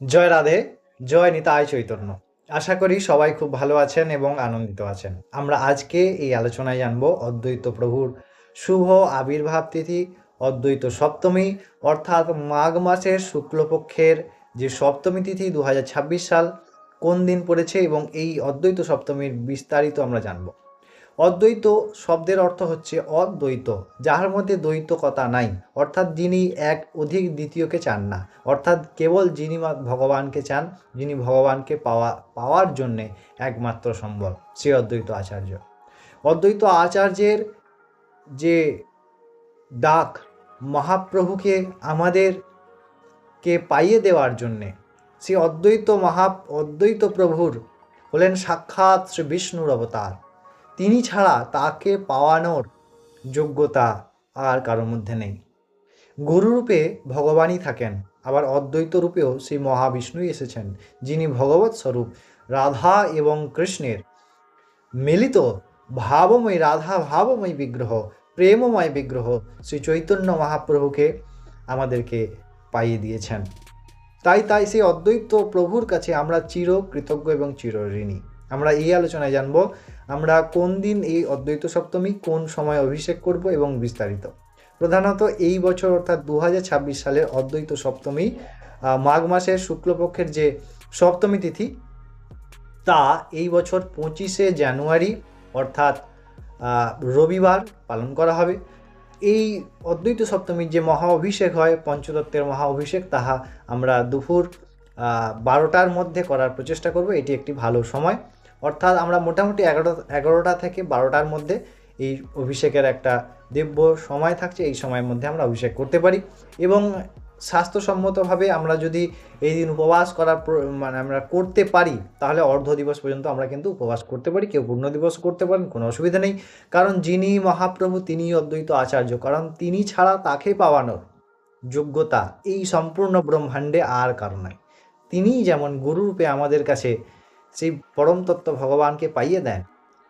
জয় রাধে, জয় নিতাই চৈতন্য। আশা করি সবাই খুব ভালো আছেন এবং আনন্দিত আছেন। আমরা আজকে এই আলোচনায় জানব অদ্বৈত প্রভুর শুভ আবির্ভাব তিথি, অদ্বৈত সপ্তমী, অর্থাৎ মাঘ মাসের শুক্লপক্ষের যে সপ্তমী তিথি দু হাজার ছাব্বিশ সাল কোন দিন পড়েছে এবং এই অদ্বৈত সপ্তমীর বিস্তারিত আমরা জানব। অদ্বৈত শব্দের অর্থ হচ্ছে অদ্বৈত, যাহার মধ্যে দ্বৈতকতা নাই। অর্থাৎ যিনি এক অধিক দ্বিতীয়কে চান না। অর্থাৎ কেবল যিনি ভগবানকে চান, যিনি ভগবানকে পাওয়া পাওয়ার জন্যে একমাত্র সম্ভব সে অদ্বৈত আচার্য। অদ্বৈত আচার্যের যে ডাক মহাপ্রভুকে আমাদের কে পাইয়ে দেওয়ার জন্যে সে অদ্বৈত মহা অদ্বৈত প্রভুর হলেন সাক্ষাৎ শ্রী বিষ্ণুর অবতার। তিনি ছাড়া তাকে পাওয়ানোর যোগ্যতা আর কারোর মধ্যে নেই। গুরুরূপে ভগবানই থাকেন, আবার অদ্বৈত রূপেও সেই মহাবিষ্ণুই এসেছেন, যিনি ভগবৎ স্বরূপ রাধা এবং কৃষ্ণের মিলিত ভাবময়, রাধা ভাবময় বিগ্রহ, প্রেমময় বিগ্রহ শ্রী চৈতন্য মহাপ্রভুকে আমাদেরকে পাইয়ে দিয়েছেন। তাই তাই সেই অদ্বৈত প্রভুর কাছে আমরা চির কৃতজ্ঞ এবং চির ঋণী। আমরা এই আলোচনায় জানব, আমরা কোন দিন এই অদ্বৈত সপ্তমী কোন সময় অভিষেক করব এবং বিস্তারিত। প্রধানত এই বছর অর্থাৎ দু হাজার ছাব্বিশ সালের অদ্বৈত সপ্তমী মাঘ মাসের শুক্লপক্ষের যে সপ্তমী তিথি, তা এই বছর পঁচিশে জানুয়ারি অর্থাৎ রবিবার পালন করা হবে। এই অদ্বৈত সপ্তমীর যে মহা অভিষেক হয়, পঞ্চতত্ত্বের মহা অভিষেক, তাহা আমরা দুপুর বারোটার মধ্যে করার প্রচেষ্টা করব। এটি একটি ভালো সময়। অর্থাৎ আমরা মোটামুটি এগারোটা এগারোটা থেকে বারোটার মধ্যে এই অভিষেকের একটা দিব্য সময় থাকছে, এই সময়ের মধ্যে আমরা অভিষেক করতে পারি। এবং স্বাস্থ্যসম্মতভাবে আমরা যদি এই দিন উপবাস করার মানে আমরা করতে পারি, তাহলে অর্ধ দিবস পর্যন্ত আমরা কিন্তু উপবাস করতে পারি, কেউ পূর্ণ দিবস করতে পারেন, কোনো অসুবিধা নেই। কারণ যিনি মহাপ্রভু তিনি অদ্বৈত আচার্য, কারণ তিনি ছাড়া তাকে পাওয়ানোর যোগ্যতা এই সম্পূর্ণ ব্রহ্মাণ্ডে আর কারণ নাই। তিনিই যেমন গুরুরূপে আমাদের কাছে সেই পরম তত্ত্ব ভগবানকে পাইয়ে দেন।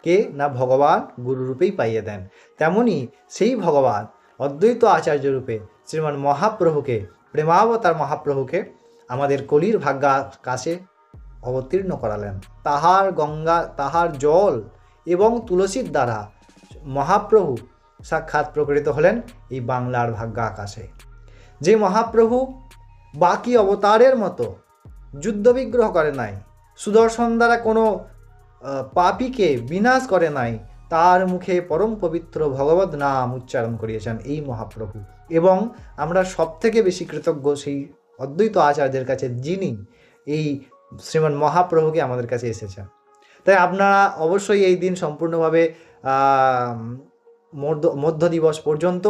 কে? না, ভগবান গুরুরূপেই পাইয়ে দেন। তেমনি সেই ভগবান অদ্বৈত আচার্য রূপে শ্রীমান মহাপ্রভুকে, প্রেমাবতার মহাপ্রভুকে আমাদের কলির ভাগ্যা কাছে অবতীর্ণ করালেন। তাহার গঙ্গা, তাহার জল এবং তুলসীর দ্বারা মহাপ্রভু সাক্ষাৎ প্রকৃত হলেন এই বাংলার ভাগ্য আকাশে। যে মহাপ্রভু বাকি অবতারের মতো যুদ্ধবিগ্রহ করে নাই সুদর্শন দ্বারা কোনো পাপীকে বিনাশ করে নাই, তার মুখে পরম পবিত্র ভগবত নাম উচ্চারণ করিয়েছেন এই মহাপ্রভু। এবং আমরা সব থেকে বেশি কৃতজ্ঞ সেই অদ্বৈত আচার্যের কাছে যিনি এই শ্রীমান মহাপ্রভুকে আমাদের কাছে এসেছেন। তাই আপনারা অবশ্যই এই দিন সম্পূর্ণভাবে মধ্য দিবস পর্যন্ত,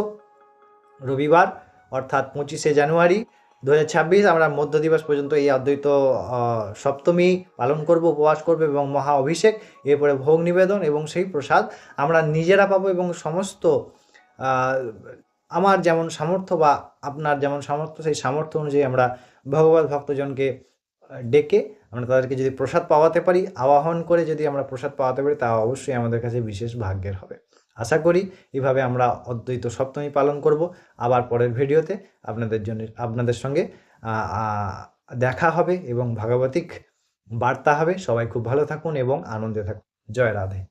রবিবার, অর্থাৎ পঁচিশে জানুয়ারি দু হাজার ছাব্বিশ আমরা মধ্য দিবস পর্যন্ত এই অদ্বৈত সপ্তমী পালন করব, উপবাস করব এবং মহা অভিষেক, এরপরে ভোগ নিবেদন এবং সেই প্রসাদ আমরা নিজেরা পাবো এবং সমস্ত আমার যেমন সামর্থ্য বা আপনার যেমন সামর্থ্য, সেই সামর্থ্য অনুযায়ী আমরা ভগবত ভক্তজনকে ডেকে আমরা তাদেরকে যদি প্রসাদ পাওয়াতে পারি আবাহন করে যদি আমরা প্রসাদ পাওয়াতে পারি, তা অবশ্যই আমাদের কাছে বিশেষ ভাগ্যের হবে। আশা করি এভাবে আমরা অদ্বৈত সপ্তমী পালন করব। আবার পরের ভিডিওতে আপনাদের জন্য, আপনাদের সঙ্গে দেখা হবে এবং ভাগবতিক বার্তা হবে। সবাই খুব ভালো থাকুন এবং আনন্দে থাকুন। জয় রাধে।